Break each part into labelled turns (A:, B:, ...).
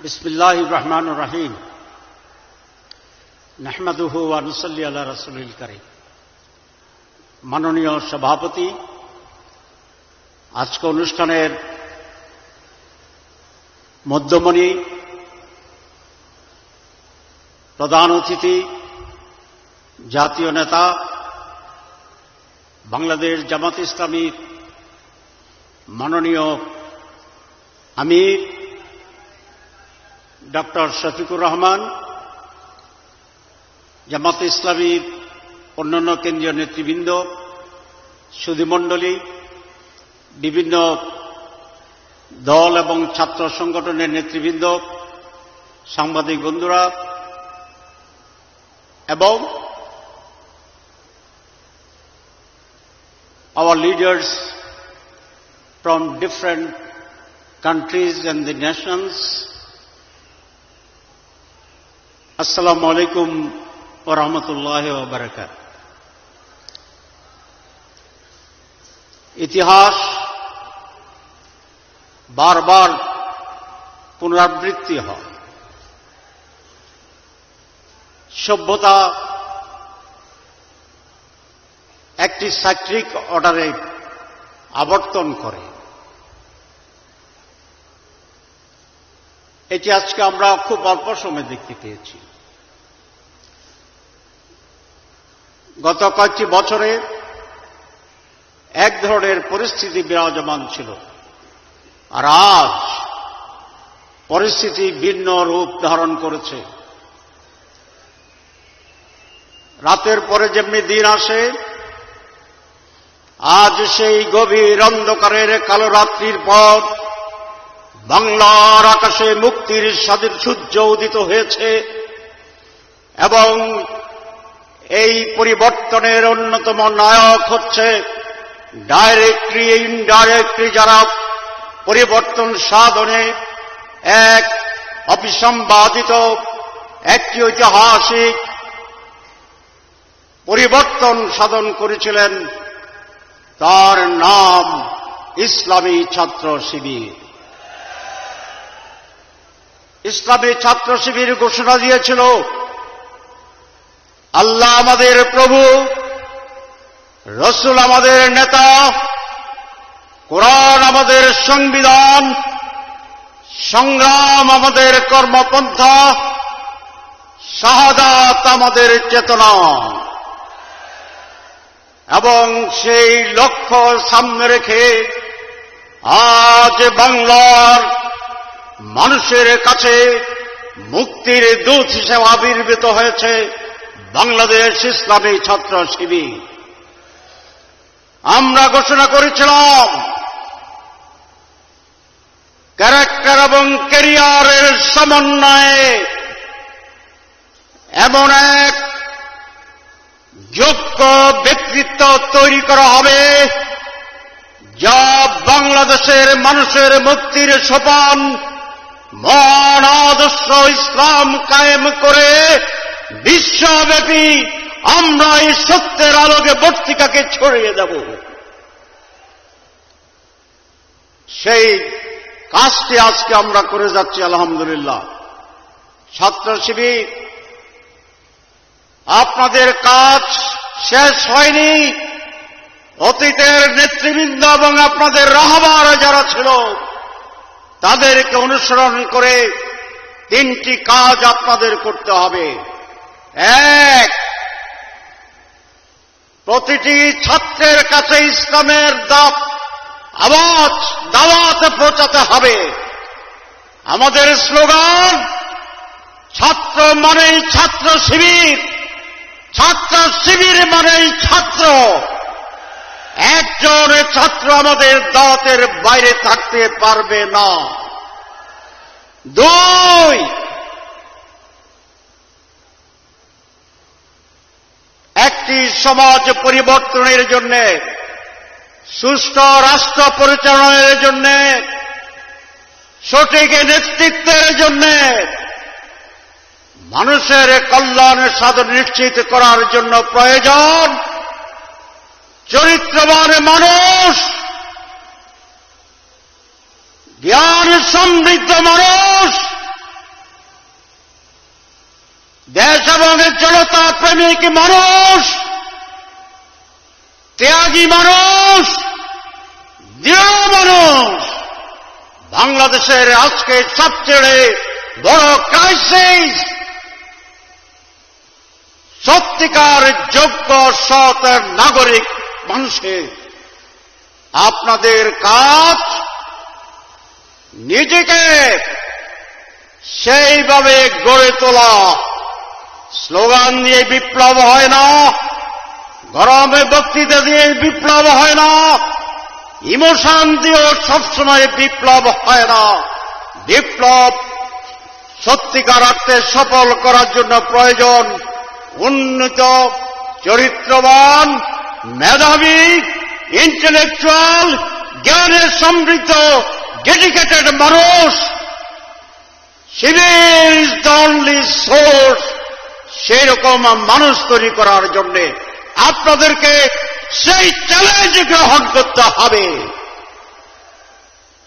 A: বিসমিল্লাহ রহমান রাহিম নাহমাদুহু আনুসল্লি আল্লাহ রসুল করিম। মাননীয় সভাপতি, আজকে অনুষ্ঠানের মধ্যমণি, প্রধান অতিথি, জাতীয় নেতা, বাংলাদেশ জামাত ইসলামীর মাননীয় আমির ডক্টর শফিকুর রহমান, জামাত ইসলামীর অন্যান্য কেন্দ্রীয় নেতৃবৃন্দ সুধীমণ্ডলী বিভিন্ন দল এবং ছাত্র সংগঠনের নেতৃবৃন্দ, সাংবাদিক বন্ধুরা, এবং our leaders from different countries and the nations. আসসালামু আলাইকুম ও রহমতুল্লাহ বারাকাত ইতিহাস বারবার পুনরাবৃত্তি হয় সভ্যতা একটি সাক্ষিক অর্ডারে আবর্তন করে এটি আজকে আমরা খুব অল্প সময় দেখতে পেয়েছি। গত কয়েকটি বছরে এক ধরনের পরিস্থিতি বিরাজমান ছিল। আর আজ পরিস্থিতি ভিন্ন রূপ ধারণ করেছে। রাতের পরে যেমনি দিন আসে, আজ সেই গভীর অন্ধকারের কালো রাত্রির পর বাংলার আকাশে মুক্তির স্বাধীন সূর্য উদিত হয়েছে এবং এই পরিবর্তনের অন্যতম নায়ক হচ্ছে ডাইরেক্টলি ইনডাইরেক্টলি যারা পরিবর্তন সাধনে এক অবিসম্বাদিত, একটি ঐতিহাসিক পরিবর্তন সাধন করেছিলেন তার নাম ইসলামী ছাত্র শিবির। ইসলামী ছাত্র শিবির ঘোষণা দিয়েছিল, আল্লাহ আমাদের প্রভু, রসুল আমাদের নেতা, কোরআন আমাদের সংবিধান, সংগ্রাম আমাদের কর্মপন্থা, শাহাদাত আমাদের চেতনা। এবং সেই লক্ষ্য সামনে রেখে আজ বাংলার মানুষের কাছে মুক্তির দূত হিসেবে আবির্ভূত হয়েছে বাংলাদেশ ইসলামী ছাত্র শিবির। আমরা ঘোষণা করেছিলাম, ক্যারেক্টার এবং ক্যারিয়ারের সমন্বয়ে এমন এক যোগ্য ব্যক্তিত্ব তৈরি করা হবে যা বাংলাদেশের মানুষের মুক্তির সোপান মহান আদর্শ ইসলাম কায়েম করে বিশ্বব্যাপী আমরা এই সত্যের আলোকে বর্তিকাকে ছড়িয়ে দেব। সেই কাজটি আজকে আমরা করে যাচ্ছি, আলহামদুলিল্লাহ। ছাত্র শিবির, আপনাদের কাজ শেষ হয়নি। অতীতের নেতৃবৃন্দ এবং আপনাদের রাহবার যারা ছিল তাদেরকে অনুসরণ করে তিনটি কাজ আপনাদের করতে হবে। এক, প্রতিটি ছাত্রের কাছে ইসলামের দাপ আওয়াজ, দাওয়াত পৌঁছাতে হবে। আমাদের স্লোগান, ছাত্র মানেই ছাত্র শিবির ছাত্র শিবির মানেই ছাত্র। একজন ছাত্র আমাদের দাওয়াতের বাইরে থাকতে পারবে না। দুই, একটি সমাজ পরিবর্তনের জন্য, সুষ্ঠ রাষ্ট্র পরিচালনার জন্য, সঠিক নেতৃত্বের জন্য, মানুষের কল্যাণ সাধন নিশ্চিত করার জন্য প্রয়োজন। চরিত্রবান মানুষ, জ্ঞান সমৃদ্ধ মানুষ দেশ এবং জনতা প্রেমিক মানুষ, ত্যাগী মানুষ, দৃঢ় মানুষ। বাংলাদেশের আজকে সবচেয়ে বড় ক্রাইসিস সত্যিকার যোগ্য সৎ নাগরিক মানুষের আপনাদের কাজ নিজেকে সেইভাবে গড়ে তোলা। স্লোগান দিয়ে বিপ্লব হয় না, গরমে বক্তৃতা দিয়ে বিপ্লব হয় না, ইমোশন দিয়েও সবসময় বিপ্লব হয় না। বিপ্লব সত্যিকার অর্থে সফল করার জন্য প্রয়োজন, উন্নত, চরিত্রবান মেধাবী ইন্টেলেকচুয়াল জ্ঞানে সমৃদ্ধ ডেডিকেটেড মানুষ, সিভিল ইজ সোর্স সেই রকম মানুষ তৈরি করার জন্য আপনাদেরকে সেই চ্যালেঞ্জ গ্রহণ করতে হবে।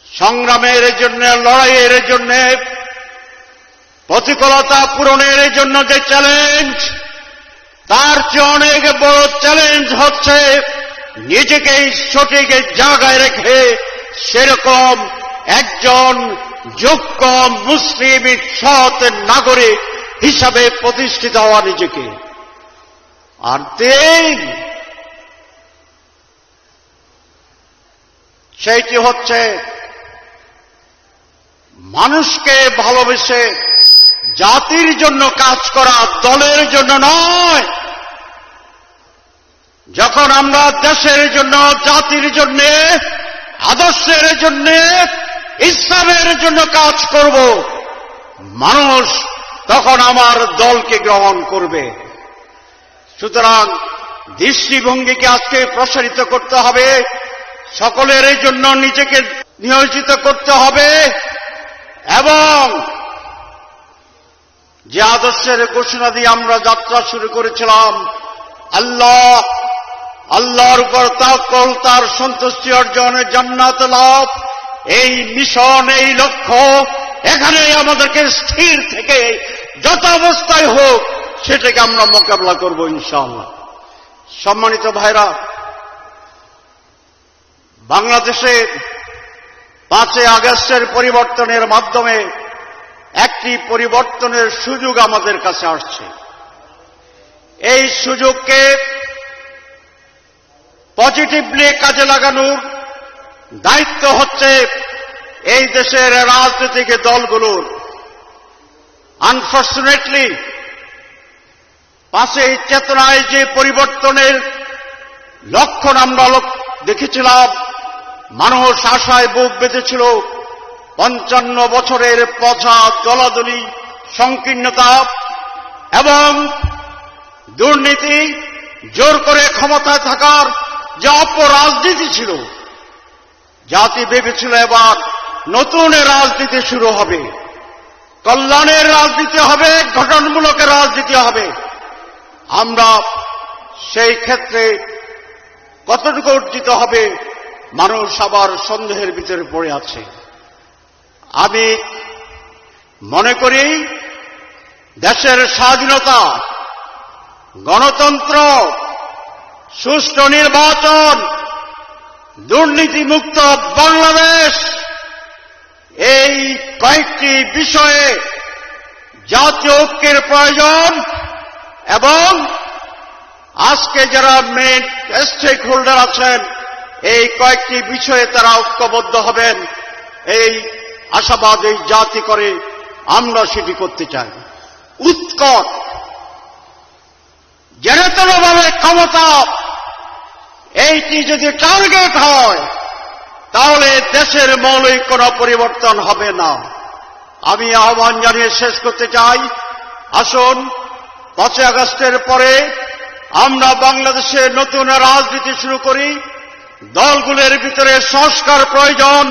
A: সংগ্রামের জন্য, লড়াইয়ের জন্য, প্রতিকূলতা পূরণের জন্য যে চ্যালেঞ্জ তার চেয়ে অনেক বড় চ্যালেঞ্জ হচ্ছে নিজেকে সঠিক জায়গায় রেখে সেরকম একজন যোগ্য মুসলিম সৎ নাগরিক হিসাবে প্রতিষ্ঠিত হওয়া নিজেকে। আর তিন, সেইটি হচ্ছে মানুষকে ভালোবেসে জাতির জন্য কাজ করা দলের জন্য নয় যখন আমরা দেশের জন্য, জাতির জন্য, আদর্শের জন্য, ইসলামের জন্য কাজ করব, মানুষ তখন আমার দলকে গ্রহণ করবে। সুতরাং দৃষ্টিভঙ্গিকে আজকে প্রসারিত করতে হবে, সকলের জন্য নিজেকে নিয়োজিত করতে হবে, এবং যে আদর্শের ঘোষণা দিয়ে আমরা যাত্রা শুরু করেছিলাম, আল্লাহ আল্লাহর উপর তাকল তার সন্তুষ্টি অর্জনের জান্নাত লাভ। এই মিশন, এই লক্ষ্য এখানে আমাদেরকে স্থির থেকে যত অবস্থায় হোক সেটাকে আমরা মোকাবিলা করব ইনশাআল্লাহ। সম্মানিত ভাইরা, বাংলাদেশে পাঁচই আগস্টের পরিবর্তনের মাধ্যমে একটি পরিবর্তনের সুযোগ আমাদের কাছে আসছে। এই সুযোগকে পজিটিভলি কাজে লাগানোর দায়িত্ব হচ্ছে এই দেশের রাজনৈতিক দলগুলোর। আনফর্চুনেটলি পাশে চেতনায় যে পরিবর্তনের লক্ষণ আমরা দেখেছিলাম মানুষ আশায় বুক বেঁধেছিল, পঞ্চান্ন বছরের পথা দলাদলি সংকীর্ণতা এবং দুর্নীতি জোর করে ক্ষমতায় থাকার যে অপরাজনীতি ছিল, জাতি ভেবেছিল এবার নতুন রাজনীতি শুরু হবে। কল্যাণের রাজনীতি হবে, গঠনমূলক রাজনীতি হবে। আমরা সেই ক্ষেত্রে কতটুকু অর্জিত হবে, মানুষ আবার সন্দেহের ভিতরে পড়ে আছে। আমি মনে করি দেশের স্বাধীনতা, গণতন্ত্র সুষ্ঠু নির্বাচন, দুর্নীতিমুক্ত বাংলাদেশ, এই কয়েকটি বিষয়ে জাতীয় ঐক্যের প্রয়োজন এবং আজকে যারা মেন স্টেক হোল্ডার আছেন, এই কয়েকটি বিষয়ে তারা ঐক্যবদ্ধ হবেন। এই আশাবাদ এই জাতি করে আমরা সেটি করতে চাই। উৎকট জেনেতনভাবে ক্ষমতা এইটি যদি টার্গেট হয়, তাহলে দেশের মৌলিক কোন পরিবর্তন হবে না। আমি আহ্বান জানিয়ে শেষ করতে চাই। আসুন পাঁচই আগস্টের পরে আমরা বাংলাদেশে নতুন রাজনীতি শুরু করি। দলগুলোর ভিতরে সংস্কার প্রয়োজন,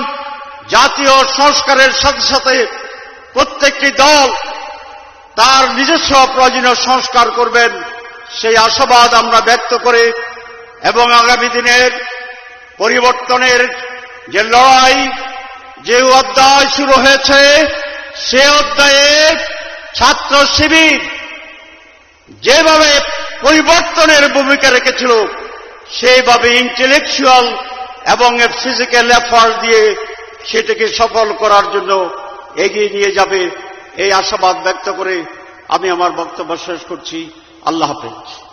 A: জাতীয় সংস্কারের সাথে সাথে প্রত্যেকটি দল তার নিজস্ব প্রয়োজনীয় সংস্কার করবেন। সেই আশাবাদ আমরা ব্যক্ত করে এবং আগামী দিনের পরিবর্তনের যে লড়াই, যে অধ্যায় শুরু হয়েছে, সে অধ্যায়ে ছাত্র শিবির যেভাবে পরিবর্তনের ভূমিকা রেখেছিল, সেইভাবে ইন্টেলেকচুয়াল এবং ফিজিক্যাল এফার্ট দিয়ে সেটাকে সফল করার জন্য এগিয়ে নিয়ে যাবে, এই আশাবাদ ব্যক্ত করে আমি আমার বক্তব্য শেষ করছি। আল্লাহ হাফেজ।